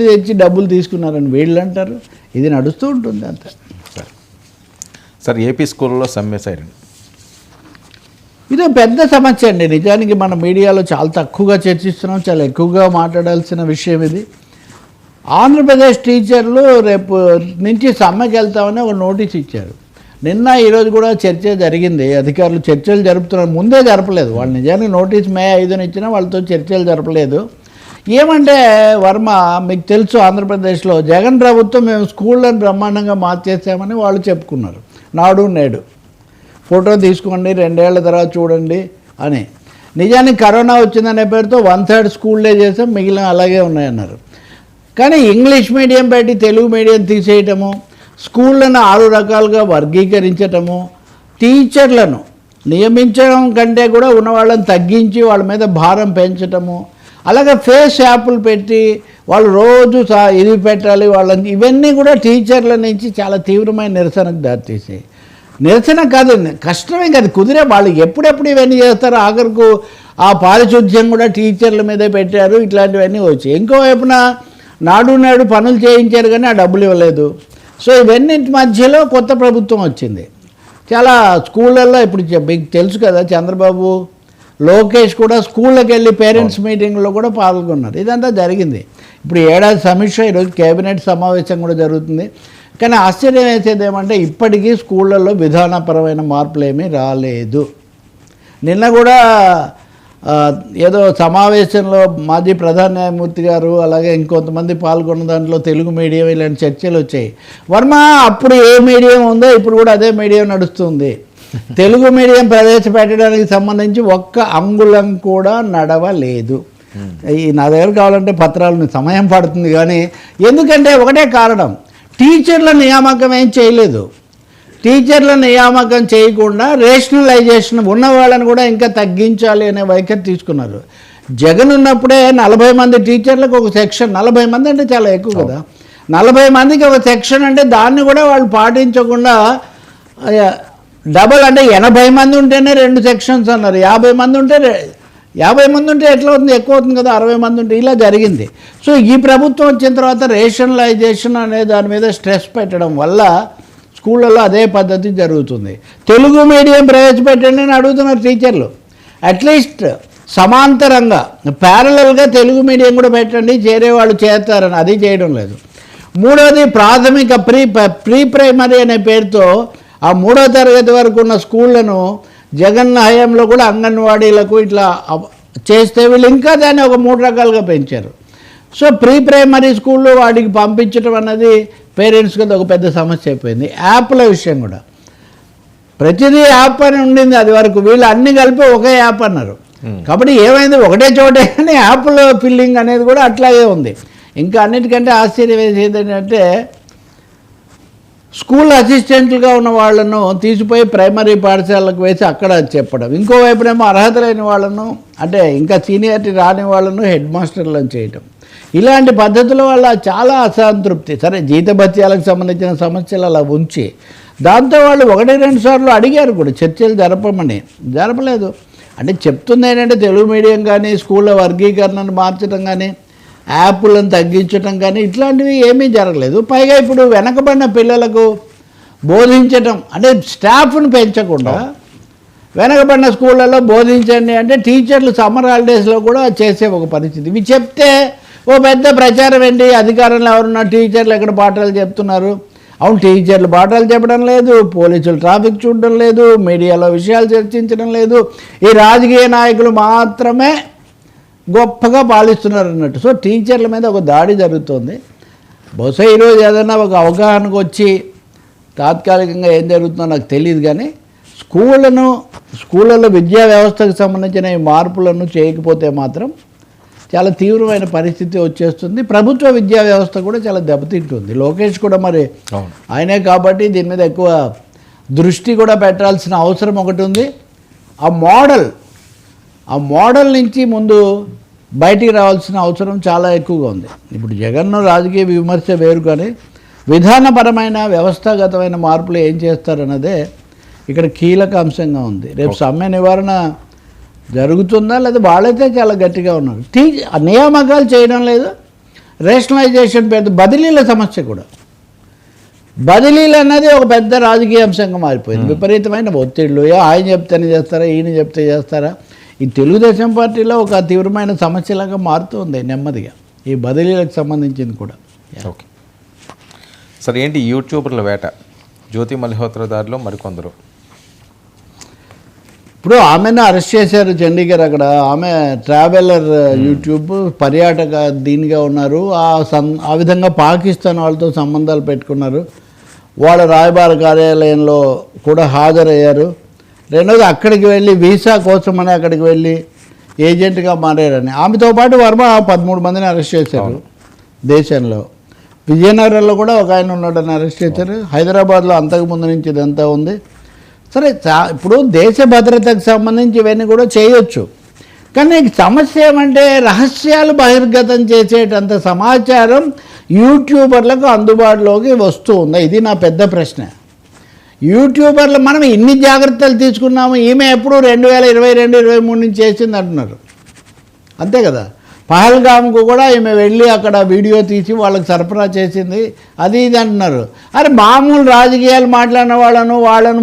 తెచ్చి డబ్బులు తీసుకున్నారని వీళ్ళు అంటారు. ఇది నడుస్తూ ఉంటుంది అంత. సార్. సార్ ఏపీ స్కూల్లో సమ్మె సైరన్. ఇది పెద్ద సమస్య అండి. నిజానికి మన మీడియాలో చాలా తక్కువగా చర్చిస్తున్నాం చాలా ఎక్కువగా మాట్లాడాల్సిన విషయం ఇది. ఆంధ్రప్రదేశ్ టీచర్లు రేపు నుంచి సమ్మెకి వెళ్తామని ఒక నోటీస్ ఇచ్చారు. నిన్న ఈరోజు కూడా చర్చ జరిగింది. అధికారులు చర్చలు జరుపుతున్నారు. ముందే జరపలేదు. వాళ్ళు నిజానికి నోటీస్ మే ఐదున ఇచ్చినా వాళ్ళతో చర్చలు జరపలేదు. ఏమంటే వర్మ మీకు తెలుసు ఆంధ్రప్రదేశ్లో జగన్ ప్రభుత్వం మేము స్కూళ్ళని బ్రహ్మాండంగా మార్చేసామని వాళ్ళు చెప్పుకున్నారు. నాడు నేడు. ఫోటో తీసుకోండి రెండేళ్ళ తర్వాత చూడండి అని. నిజానికి కరోనా వచ్చిందనే పేరుతో వన్ థర్డ్ స్కూళ్ళే చేసాం మిగిలిన అలాగే ఉన్నాయన్నారు. కానీ ఇంగ్లీష్ మీడియం పెట్టి తెలుగు మీడియం తీసేయటము స్కూళ్ళను ఆరు రకాలుగా వర్గీకరించటము టీచర్లను నియమించడం కంటే కూడా ఉన్న వాళ్ళని తగ్గించి వాళ్ళ మీద భారం పెంచటము అలాగే ఫేస్ యాప్లు పెట్టి వాళ్ళు రోజు సా ఇది పెట్టాలి వాళ్ళని ఇవన్నీ కూడా టీచర్ల నుంచి చాలా తీవ్రమైన నిరసనకు దారితీసాయి. నిరసన కాదు కష్టమే కాదు కుదిరే వాళ్ళు ఎప్పుడెప్పుడు ఇవన్నీ చేస్తారో ఆఖరికి ఆ పారిశుద్ధ్యం కూడా టీచర్ల మీదే పెట్టారు ఇట్లాంటివన్నీ వచ్చాయి. ఇంకో వైపున నాడు నాడు పనులు చేయించారు కానీ ఆ డబ్బులు ఇవ్వలేదు. సో ఇవన్నింటి మధ్యలో కొత్త ప్రభుత్వం వచ్చింది. చాలా స్కూళ్ళల్లో ఇప్పుడు మీకు తెలుసు కదా చంద్రబాబు లోకేష్ కూడా స్కూళ్ళకి వెళ్ళి పేరెంట్స్ మీటింగ్లో కూడా పాల్గొన్నారు. ఇదంతా జరిగింది. ఇప్పుడు ఏడాది సమీక్ష ఈరోజు కేబినెట్ సమావేశం కూడా జరుగుతుంది. కానీ ఆశ్చర్యం వేసేది ఏమంటే ఇప్పటికీ స్కూళ్ళల్లో విధానపరమైన మార్పులు ఏమీ రాలేదు. నిన్న కూడా ఏదో సమావేశంలో మాజీ ప్రధాన న్యాయమూర్తి గారు అలాగే ఇంకొంతమంది పాల్గొన్న దాంట్లో తెలుగు మీడియం ఇలాంటి చర్చలు వచ్చాయి. వర్మ అప్పుడు ఏ మీడియం ఉందో ఇప్పుడు కూడా అదే మీడియం నడుస్తుంది. తెలుగు మీడియం ప్రవేశపెట్టడానికి సంబంధించి ఒక్క అంగుళం కూడా నడవలేదు. ఈ నా దగ్గర కావాలంటే పత్రాలు సమయం పడుతుంది కానీ ఎందుకంటే ఒకటే కారణం టీచర్ల నియామకం ఏం చేయలేదు. టీచర్ల నియామకం చేయకుండా రేషనలైజేషన్ ఉన్న వాళ్ళని కూడా ఇంకా తగ్గించాలి అనే వైఖరి తీసుకున్నారు. జగన్ ఉన్నప్పుడే నలభై మంది టీచర్లకు ఒక సెక్షన్ నలభై మంది అంటే చాలా ఎక్కువ కదా. నలభై మందికి ఒక సెక్షన్ అంటే దాన్ని కూడా వాళ్ళు పాటించకుండా డబల్ అంటే ఎనభై మంది ఉంటేనే రెండు సెక్షన్స్ అన్నారు. యాభై మంది ఉంటే యాభై మంది ఉంటే ఎట్లా అవుతుంది? ఎక్కువ అవుతుంది కదా అరవై మంది ఉంటే ఇలా జరిగింది. సో ఈ ప్రభుత్వం వచ్చిన తర్వాత రేషనలైజేషన్ అనే దాని మీద స్ట్రెస్ పెట్టడం వల్ల స్కూళ్ళల్లో అదే పద్ధతి జరుగుతుంది. తెలుగు మీడియం ప్రవేశపెట్టండి అని అడుగుతున్నారు టీచర్లు. అట్లీస్ట్ సమాంతరంగా ప్యారలల్గా తెలుగు మీడియం కూడా పెట్టండి చేరే వాళ్ళు చేస్తారని. అది చేయడం లేదు. మూడవది ప్రాథమిక ప్రీ ప్రీ ప్రైమరీ అనే పేరుతో ఆ మూడో తరగతి వరకు ఉన్న స్కూళ్ళను జగన్ హయాంలో కూడా అంగన్వాడీలకు ఇట్లా చేస్తే వీళ్ళు ఇంకా దాన్ని ఒక మూడు రకాలుగా పెంచారు. సో ప్రీ ప్రైమరీ స్కూల్లో వాడికి పంపించడం అన్నది పేరెంట్స్కి అది ఒక పెద్ద సమస్య అయిపోయింది. యాప్ల విషయం కూడా. ప్రతిదీ యాప్ అని ఉండింది అది వరకు. వీళ్ళు అన్ని కలిపి ఒకే యాప్ అన్నారు. కాబట్టి ఏమైంది? ఒకటే చోటే కానీ యాప్లో ఫిల్లింగ్ అనేది కూడా అట్లాగే ఉంది. ఇంకా అన్నిటికంటే ఆశ్చర్యం వేసేది ఏంటంటే స్కూల్ అసిస్టెంట్లుగా ఉన్న వాళ్ళను తీసిపోయి ప్రైమరీ పాఠశాలకు వేసి అక్కడ చెప్పడం. ఇంకోవైపునేమో అర్హత లేని వాళ్ళను అంటే ఇంకా సీనియారిటీ రాని వాళ్ళను హెడ్ మాస్టర్లను చేయటం. ఇలాంటి పద్ధతుల వల్ల చాలా అసంతృప్తి. సరే జీతభత్యాలకు సంబంధించిన సమస్యలు అలా ఉంచి దాంతో వాళ్ళు ఒకటి రెండు సార్లు అడిగారు కూడా చర్చలు జరపమని. జరపలేదు. అంటే చెప్తుంది ఏంటంటే తెలుగు మీడియం కానీ స్కూళ్ళ వర్గీకరణను మార్చడం కానీ యాప్లను తగ్గించడం కానీ ఇట్లాంటివి ఏమీ జరగలేదు. పైగా ఇప్పుడు వెనకబడిన పిల్లలకు బోధించటం అంటే స్టాఫ్ను పెంచకుండా వెనకబడిన స్కూళ్ళలో బోధించండి అంటే టీచర్లు సమ్మర్ హాలిడేస్లో కూడా చేసే ఒక పరిస్థితి. ఇవి చెప్తే ఓ పెద్ద ప్రచారం ఏంటి? అధికారంలో ఎవరున్నా టీచర్లు ఎక్కడ పాఠాలు చెప్తున్నారు? అవును టీచర్లు పాఠాలు చెప్పడం లేదు పోలీసులు ట్రాఫిక్ చూడడం లేదు మీడియాలో విషయాలు చర్చించడం లేదు. ఈ రాజకీయ నాయకులు మాత్రమే గొప్పగా పాలిస్తున్నారు అన్నట్టు సో టీచర్ల మీద ఒక దాడి జరుగుతుంది. బహుశా ఈరోజు ఏదైనా ఒక అవగాహనకు వచ్చి తాత్కాలికంగా ఏం జరుగుతుందో నాకు తెలియదు కానీ స్కూళ్ళను స్కూళ్ళలో విద్యా వ్యవస్థకు సంబంధించిన ఈ మార్పులను చేయకపోతే మాత్రం చాలా తీవ్రమైన పరిస్థితి వచ్చేస్తుంది. ప్రభుత్వ విద్యా వ్యవస్థ కూడా చాలా దెబ్బతింటుంది. లోకేష్ కూడా మరి ఆయనే కాబట్టి దీని మీద ఎక్కువ దృష్టి కూడా పెట్టాల్సిన అవసరం ఒకటి ఉంది. ఆ మోడల్ ఆ మోడల్ నుంచి ముందు బయటికి రావాల్సిన అవసరం చాలా ఎక్కువగా ఉంది. ఇప్పుడు జగన్ను రాజకీయ విమర్శ వేరు కానీ విధానపరమైన వ్యవస్థాగతమైన మార్పులు ఏం చేస్తారన్నదే ఇక్కడ కీలక అంశంగా ఉంది. రేపు సమ్మె నివారణ జరుగుతుందా లేదా వాళ్ళైతే చాలా గట్టిగా ఉన్నారు. టీ నియామకాలు చేయడం లేదు. రేషనలైజేషన్ పెద్ద బదిలీల సమస్య కూడా. బదిలీలు అన్నది ఒక పెద్ద రాజకీయ అంశంగా మారిపోయింది. విపరీతమైన ఒత్తిళ్ళు. ఆయన చెప్తేనే చేస్తారా ఈయన చెప్తే చేస్తారా? ఈ తెలుగుదేశం పార్టీలో ఒక తీవ్రమైన సమస్యలాగా మారుతుంది నెమ్మదిగా. ఈ బదిలీలకు సంబంధించింది కూడా. ఓకే సార్ ఏంటి యూట్యూబర్ల వేట? జ్యోతి మల్హోత్రా దారిలో మరికొందరు. ఇప్పుడు ఆమెను అరెస్ట్ చేశారు చండీగఢ్ అక్కడ. ఆమె ట్రావెలర్ యూట్యూబ్ పర్యాటక దీనిగా ఉన్నారు. ఆ సం ఆ విధంగా పాకిస్తాన్ వాళ్ళతో సంబంధాలు పెట్టుకున్నారు. వాళ్ళ రాయబార కార్యాలయంలో కూడా హాజరయ్యారు. రెండోది అక్కడికి వెళ్ళి వీసా కోసమని అక్కడికి వెళ్ళి ఏజెంట్గా మారారని. ఆమెతో పాటు వర్మ పదమూడు మందిని అరెస్ట్ చేశారు దేశంలో. విజయనగరంలో కూడా ఒక ఆయన ఉన్నాడని అరెస్ట్ చేశారు. హైదరాబాద్లో అంతకుముందు నుంచి ఇదంతా ఉంది. సరే చా- ఇప్పుడు దేశ భద్రతకు సంబంధించి ఇవన్నీ కూడా చేయొచ్చు. కానీ సమస్య ఏమంటే రహస్యాలు బహిర్గతం చేసేటంత సమాచారం యూట్యూబర్లకు అందుబాటులోకి వస్తూ ఉందా? ఇది నా పెద్ద ప్రశ్న. యూట్యూబర్లు మనం ఇన్ని జాగ్రత్తలు తీసుకున్నాము ఈమె ఎప్పుడు రెండు వేల ఇరవై రెండు ఇరవై మూడు నుంచి చేసింది అంటున్నారు. అంతే కదా? పహల్గామ్కు కూడా ఈమె వెళ్ళి అక్కడ వీడియో తీసి వాళ్ళకి సరఫరా చేసింది. అది ఇది అంటున్నారు. అరే మామూలు రాజకీయాలు మాట్లాడిన వాళ్ళను వాళ్ళను